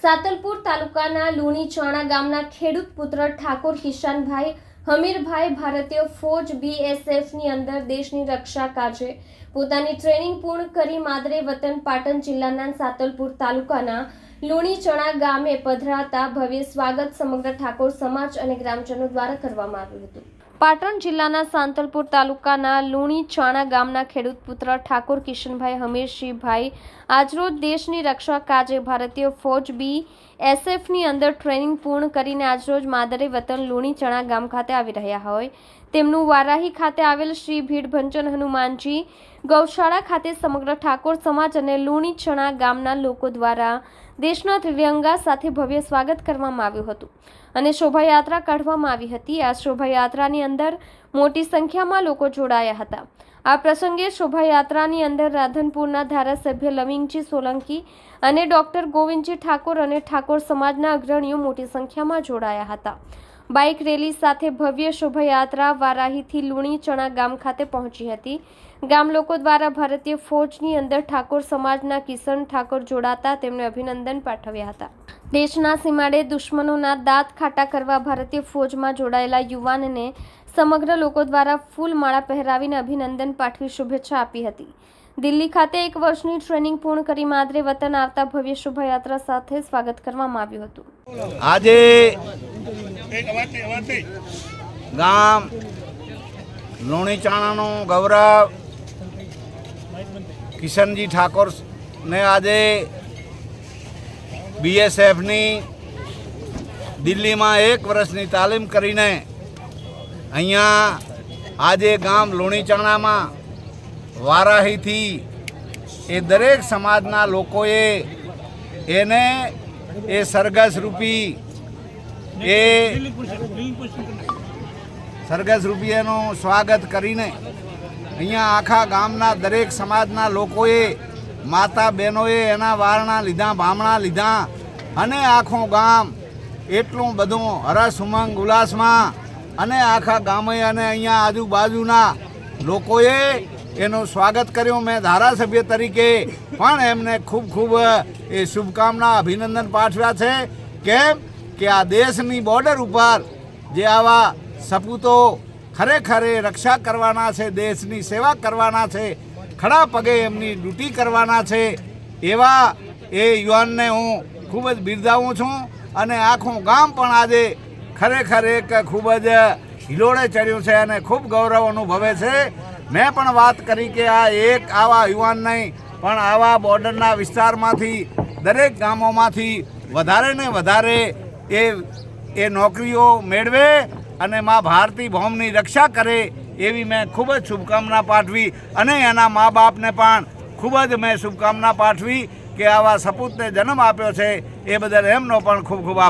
સાતલપુર તાલુકાના લુણી ગામના ખેડૂત પુત્ર ઠાકોર કિશાનભાઈ હમીરભાઈ ભારતીય ફોજ બીએસએફની અંદર દેશની રક્ષા કાજે પોતાની ટ્રેનિંગ પૂર્ણ કરી માદરે વતન પાટણ જિલ્લાના સાતલપુર તાલુકાના લુણી ચણા ગામે પધરાતા ભવ્ય સ્વાગત સમગ્ર ઠાકોર સમાજ અને ગ્રામજનો દ્વારા કરવામાં આવ્યું હતું. પાટણ જિલ્લાના સાંતલપુર તાલુકાના લુણી ચાણા ગામના ખેડૂત પુત્ર ઠાકોર કિશનભાઈ હમીરસિંહભાઈ આજરોજ દેશની રક્ષા કાજે ભારતીય ફોજ બી એસએફની અંદર ટ્રેનિંગ પૂર્ણ કરીને આજરોજ માદરે વતન લુણી ચણા ગામ ખાતે આવી રહ્યા હોય. તેમનું વારાહી ખાતે આવેલ શ્રી ભીડભંચન હનુમાનજી ગૌશાળા ખાતે સમગ્ર ઠાકોર સમાજ અને લુણી ચણા ગામના લોકો દ્વારા દેશના ત્રિરંગા સાથે ભવ્ય સ્વાગત કરવામાં આવ્યું હતું અને શોભાયાત્રા કાઢવામાં આવી હતી. આ શોભાયાત્રાની અંદર મોટી સંખ્યામાં લોકો જોડાયા હતા. આ પ્રસંગે શોભાયાત્રાની અંદર રાધનપુરના ધારાસભ્ય લવિંગજી સોલંકી અને ડોક્ટર ગોવિંદજી ઠાકોર અને ઠાકોર સમાજના અગ્રણીઓ મોટી સંખ્યામાં જોડાયા હતા. બાઇક રેલી સાથે ભવ્ય શોભાયાત્રા વારાહીથી લુણી ચણા ગામ ખાતે પહોંચી હતી. ગામ લોકો દ્વારા ભારતીય ફોજની અંદર ઠાકોર સમાજના કિશન ઠાકોર જોડાતા તેમને અભિનંદન પાઠવ્યા હતા. દેશના સીમાડે દુશ્મનોના દાંત ખાટા કરવા ભારતીય ફોજમાં જોડાયેલા યુવાનને સમગ્ર લોકો દ્વારા ફૂલમાળા પહેરાવીને અભિનંદન પાઠવી શુભેચ્છા આપી હતી. દિલ્હી ખાતે એક વર્ષની ટ્રેનિંગ પૂર્ણ કરી માદરે વતન આવતા ભવ્ય શોભાયાત્રા સાથે સ્વાગત કરવામાં આવ્યું હતું. આજે ગામ લુણીચાણાનો ગૌરવ. કિશનજી ઠાકોરને આજે બીએસએફની દિલ્હીમાં એક વર્ષની તાલીમ કરીને અહીંયા આજે ગામ લુણીચાણામાં વારાહીથી એ દરેક સમાજના લોકોએ એને એ સરઘસ રૂપી એ સરઘસ રૂપિયાનું સ્વાગત કરીને અહીંયા આખા ગામના દરેક સમાજના લોકોએ, માતા બહેનોએ એના વારણા લીધા, બામણા લીધા અને આખું ગામ એટલું બધું હરસ, ઉમંગ, ઉલ્લાસમાં અને આખા ગામે અને અહીંયા આજુબાજુના લોકોએ એનું સ્વાગત કર્યું. મેં ધારાસભ્ય તરીકે પણ એમને ખૂબ ખૂબ એ શુભકામના, અભિનંદન પાઠવ્યા છે. કેમ? કે આ દેશની બોર્ડર ઉપર જે આવા સપૂતો ખરેખર રક્ષા કરવાના છે, દેશની સેવા કરવાના છે, ખડા પગે એમની ડ્યુટી કરવાના છે, એવા એ યુવાનને હું ખૂબ જ બિરદાવું છું અને આખું ગામ પણ આજે ખરેખર એક ખૂબ જ હિલોળે ચડ્યું છે અને ખૂબ ગૌરવ અનુભવે છે. મેં પણ વાત કરી કે આ એક આવા યુવાન નહીં, પણ આવા બોર્ડરના વિસ્તારમાંથી દરેક ગામોમાંથી વધારે ને વધારે એ એ નોકરીઓ મેળવે અને મા ભારતી ભૌમની રક્ષા કરે એવી મેં ખૂબ જ શુભકામના પાઠવી અને એના મા બાપને પણ ખૂબ જ મેં શુભકામના પાઠવી કે આવા સપૂતને જન્મ આપ્યો છે એ બદલ એમનો પણ ખૂબ ખૂબ